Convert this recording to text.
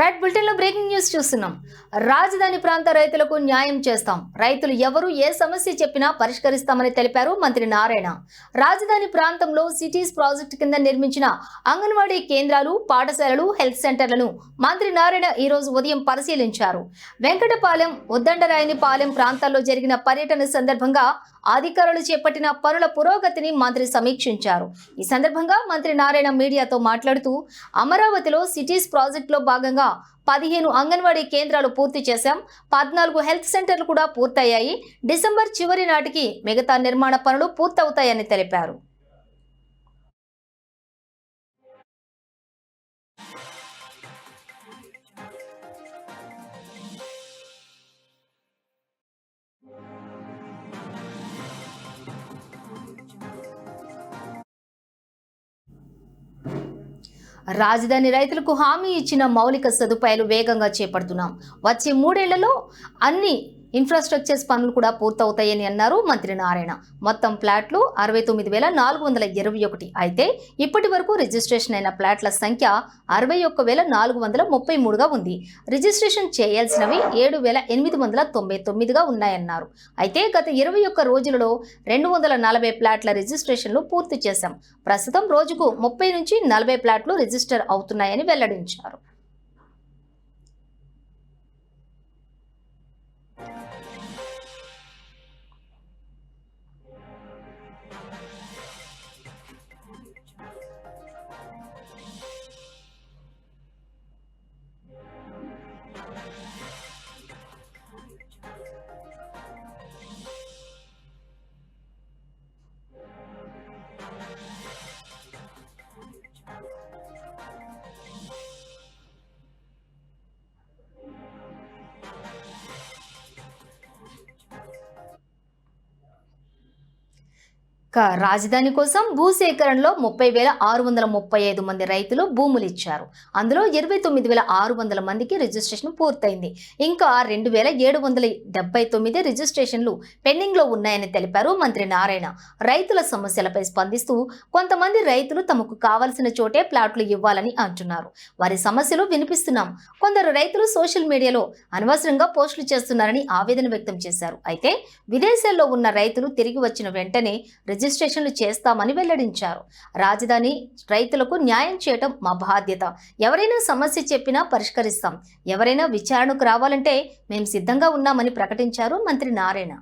Right బులెటిన్లో breaking news చూస్తున్నాం. రాజధాని ప్రాంత రైతులకు న్యాయం చేస్తాం. రైతులు ఎవరు ఏ సమస్య చెప్పినా పరిష్కరిస్తామని తెలిపారు మంత్రి నారాయణ. రాజధాని ప్రాంతంలో సిటీస్ ప్రాజెక్టు కింద నిర్మించిన అంగన్వాడీ కేంద్రాలు పాఠశాలలు హెల్త్ సెంటర్లను మంత్రి నారాయణ ఈ రోజు ఉదయం పరిశీలించారు. వెంకటపాలెం ఉద్దండరాయనిపాలెం ప్రాంతాల్లో జరిగిన పర్యటన సందర్భంగా అధికారులు చేపట్టిన పనుల పురోగతిని మంత్రి సమీక్షించారు. ఈ సందర్భంగా మంత్రి నారాయణ మీడియాతో మాట్లాడుతూ అమరావతిలో సిటీస్ ప్రాజెక్టులో భాగంగా పదిహేను అంగన్వాడీ కేంద్రాలు పూర్తి చేశాం. పద్నాలుగు హెల్త్ సెంటర్లు కూడా పూర్తయ్యాయి. డిసెంబర్ చివరి నాటికి మిగతా నిర్మాణ పనులు పూర్తవుతాయని తెలిపారు. రాజధాని రైతులకు హామీ ఇచ్చిన మౌలిక సదుపాయాలు వేగంగా చేపడుతున్నాం. వచ్చే మూడేళ్ళలో అన్ని ఇన్ఫ్రాస్ట్రక్చర్స్ పనులు కూడా పూర్తవుతాయని అన్నారు మంత్రి నారాయణ. మొత్తం ప్లాట్లు అరవై తొమ్మిది వేల నాలుగు వందల ఇరవై ఒకటి. అయితే ఇప్పటి వరకు రిజిస్ట్రేషన్ అయిన ప్లాట్ల సంఖ్య అరవై ఒక్క వేల నాలుగు వందల ముప్పై మూడుగా ఉంది. రిజిస్ట్రేషన్ చేయాల్సినవి ఏడు వేల ఎనిమిది వందల తొంభై తొమ్మిదిగా ఉన్నాయన్నారు. అయితే గత ఇరవై ఒక్క రోజులలో రెండు వందల నలభై ప్లాట్ల రిజిస్ట్రేషన్లు పూర్తి చేశాం. ప్రస్తుతం రోజుకు ముప్పై నుంచి నలభై ప్లాట్లు రిజిస్టర్ అవుతున్నాయని వెల్లడించారు. రాజధాని కోసం భూసేకరణలో ముప్పై వేల ఆరు వందల ముప్పై ఐదు మంది రైతులు భూములు ఇచ్చారు. అందులో ఇరవై తొమ్మిది వేల ఆరు వందల మందికి రిజిస్ట్రేషన్ పూర్తయింది. ఇంకా రెండు వేల ఏడు వందల డెబ్బై తొమ్మిది రిజిస్ట్రేషన్లు పెండింగ్లో ఉన్నాయని తెలిపారు మంత్రి నారాయణ. రైతుల సమస్యలపై స్పందిస్తూ కొంతమంది రైతులు తమకు కావలసిన చోటే ప్లాట్లు ఇవ్వాలని అంటున్నారు. వారి సమస్యలు వినిపిస్తున్నాం. కొందరు రైతులు సోషల్ మీడియాలో అనవసరంగా పోస్టులు చేస్తున్నారని ఆవేదన వ్యక్తం చేశారు. అయితే విదేశాల్లో ఉన్న రైతులు తిరిగి వచ్చిన వెంటనే రిజిస్ట్రేషన్లు చేస్తామని వెల్లడించారు. రాజధాని రైతులకు న్యాయం చేయటం మా బాధ్యత. ఎవరైనా సమస్య చెప్పినా పరిష్కరిస్తాం. ఎవరైనా విచారణకు రావాలంటే మేము సిద్ధంగా ఉన్నామని ప్రకటించారు మంత్రి నారాయణ.